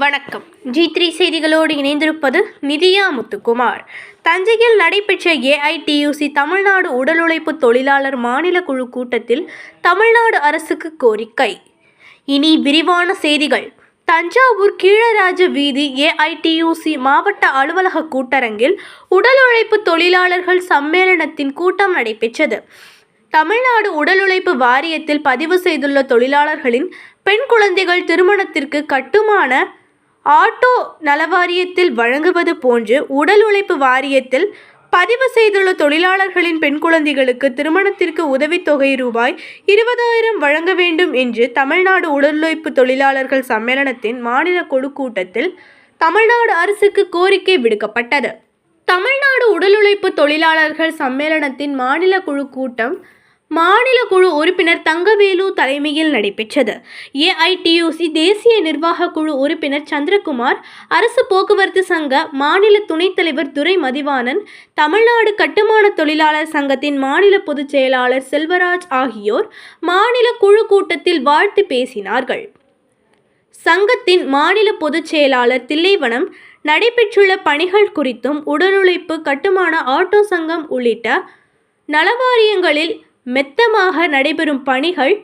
வணக்கம். G three செய்திகளோடு இணைந்திருப்பது நிதியா முத்துக்குமார். தஞ்சையில் நடைபெற்ற ஏஐடியூசி தமிழ்நாடு உடல் உழைப்பு தொழிலாளர் மாநில குழு கூட்டத்தில் தமிழ்நாடு அரசுக்கு கோரிக்கை. இனி விரிவான செய்திகள். தஞ்சாவூர் கீழராஜ வீதி ஏஐடியூசி மாவட்ட அலுவலக கூட்டரங்கில் உடல் உழைப்பு தொழிலாளர்கள் சம்மேளனத்தின் கூட்டம் நடைபெற்றது. தமிழ்நாடு உடல் உழைப்பு வாரியத்தில் பதிவு செய்துள்ள தொழிலாளர்களின் பெண் குழந்தைகள் திருமணத்திற்கு கட்டுமான ஆட்டோ நலவாரியத்தில் வழங்குவது போன்று உடல் உழைப்பு வாரியத்தில் பதிவு செய்துள்ள தொழிலாளர்களின் பெண் குழந்தைகளுக்கு திருமணத்திற்கு உதவித்தொகை ரூபாய் இருபதாயிரம் வழங்க வேண்டும் என்று தமிழ்நாடு உடல் உழைப்பு தொழிலாளர்கள் சம்மேளனத்தின் மாநில குழு கூட்டத்தில் தமிழ்நாடு அரசுக்கு கோரிக்கை விடுக்கப்பட்டது. தமிழ்நாடு உடல் உழைப்பு தொழிலாளர்கள் சம்மேளனத்தின் மாநில குழு கூட்டம் மாநில குழு உறுப்பினர் தங்கவேலு தலைமையில் நடைபெற்றது. ஏஐடியூசி தேசிய நிர்வாக குழு உறுப்பினர் சந்திரகுமார் அரசு போக்குவரத்து சங்க மாநில துணைத் தலைவர் துரை மதிவாணன் தமிழ்நாடு கட்டுமான தொழிலாளர் சங்கத்தின் மாநில பொதுச் செயலாளர் செல்வராஜ் ஆகியோர் மாநில குழு கூட்டத்தில் வாழ்த்து பேசினார்கள். சங்கத்தின் மாநில பொதுச் செயலாளர் தில்லைவனம் நடைபெற்றுள்ள பணிகள் குறித்தும் உடலுழைப்பு கட்டுமான ஆட்டோ சங்கம் உள்ளிட்ட நலவாரியங்களில் மெத்தமாக நடைபெறும் பணிகள்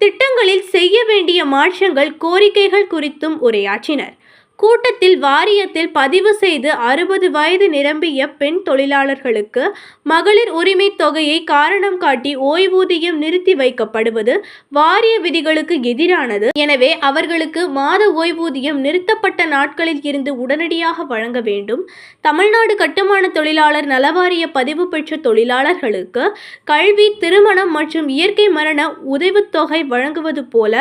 திட்டங்களில் செய்ய வேண்டிய மாற்றங்கள் கோரிக்கைகள் குறித்தும் உரையாற்றினர். கூட்டத்தில் வாரியத்தில் பதிவு செய்து அறுபது வயது நிரம்பிய பெண் தொழிலாளர்களுக்கு மகளிர் உரிமை தொகையை காரணம் காட்டி ஓய்வூதியம் நிறுத்தி வைக்கப்படுவது வாரிய விதிகளுக்கு எதிரானது. எனவே அவர்களுக்கு மாத ஓய்வூதியம் நிறுத்தப்பட்ட நாட்களில் இருந்து உடனடியாக வழங்க வேண்டும். தமிழ்நாடு கட்டுமான தொழிலாளர் நலவாரிய பதிவு பெற்ற தொழிலாளர்களுக்கு கல்வி திருமணம் மற்றும் இயற்கை மரண உதவித்தொகை வழங்குவது போல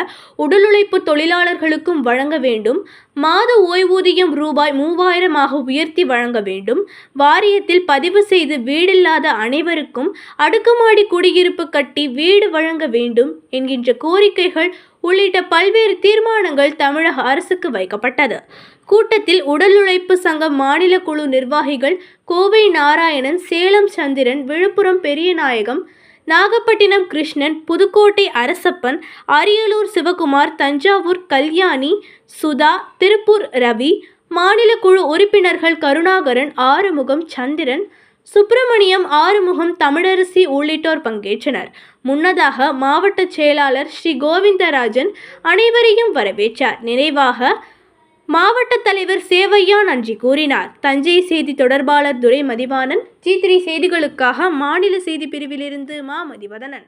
உடல் உழைப்பு தொழிலாளர்களுக்கும் வழங்க வேண்டும். மாத ஓய்வூதியம் ரூபாய் மூவாயிரமாக உயர்த்தி வழங்க வேண்டும். வாரியத்தில் பதிவு செய்து வீடில்லாத அனைவருக்கும் அடுக்குமாடி குடியிருப்பு கட்டி வீடு வழங்க வேண்டும் என்கின்ற கோரிக்கைகள் உள்ளிட்ட பல்வேறு தீர்மானங்கள் தமிழக அரசுக்கு வைக்கப்பட்டது. கூட்டத்தில் உடல் உழைப்பு சங்க மாநில குழு நிர்வாகிகள் கோவை நாராயணன் சேலம் சந்திரன் விழுப்புரம் பெரியநாயகம் நாகப்பட்டினம் கிருஷ்ணன் புதுக்கோட்டை அரசப்பன் அரியலூர் சிவகுமார் தஞ்சாவூர் கல்யாணி சுதா திருப்பூர் ரவி மாநில குழு உறுப்பினர்கள் கருணாகரன் ஆறுமுகம் சந்திரன் சுப்பிரமணியம் ஆறுமுகம் தமிழரசி உள்ளிட்டோர் பங்கேற்றனர். முன்னதாக மாவட்ட செயலாளர் ஸ்ரீ கோவிந்தராஜன் அனைவரையும் வரவேற்றார். நிறைவாக மாவட்ட தலைவர் சேவையா நன்றி கூறினார். தஞ்சை செய்தி தொடர்பாளர் துரை மதிவாணன் ஜி த்ரீ செய்திகளுக்காக மாநில செய்தி பிரிவிலிருந்து மா மதிவதனன்.